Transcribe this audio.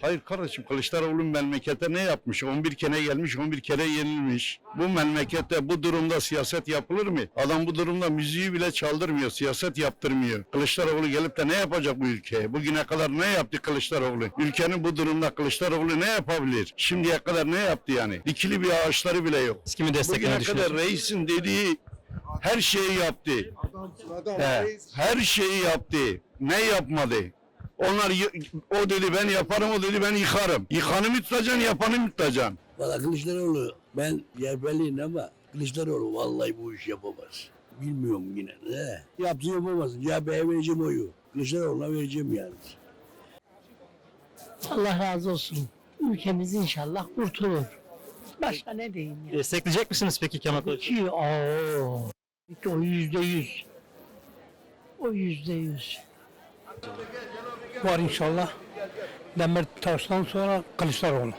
Hayır kardeşim Kılıçdaroğlu memlekete ne yapmış? 11 kere gelmiş 11 kere yenilmiş. Bu memlekette bu durumda siyaset yapılır mı? Adam bu durumda müziği bile çaldırmıyor, siyaset yaptırmıyor. Kılıçdaroğlu gelip de ne yapacak bu ülkeye? Bugüne kadar ne yaptı Kılıçdaroğlu? Ülkenin bu durumda Kılıçdaroğlu ne yapabilir? Şimdiye kadar ne yaptı yani? Dikili bir ağaçları bile yok. Siz kimi Bugüne kadar reisin dediği her şeyi yaptı. He, her şeyi yaptı. Ne yapmadı? Onlar o dedi ben yaparım, o dedi ben yıkarım. Yıkanı mı tutacaksın, yapanı mı tutacaksın? Valla Kılıçdaroğlu ben CHP'liyim ama Kılıçdaroğlu vallahi bu iş yapamaz. Bilmiyorum yine de. Yaptı yapamaz. CHP'ye vereceğim oyu. Kılıçdaroğlu'na vereceğim yani. Allah razı olsun. Ülkemiz inşallah kurtulur. Başka ne diyeyim ya? Destekleyecek misiniz peki Kemal Kılıçdaroğlu? Ki ooo. O yüzde yüz. O yüzde yüz. Var inşallah. Demirtaş'tan sonra Kılıçdaroğlu.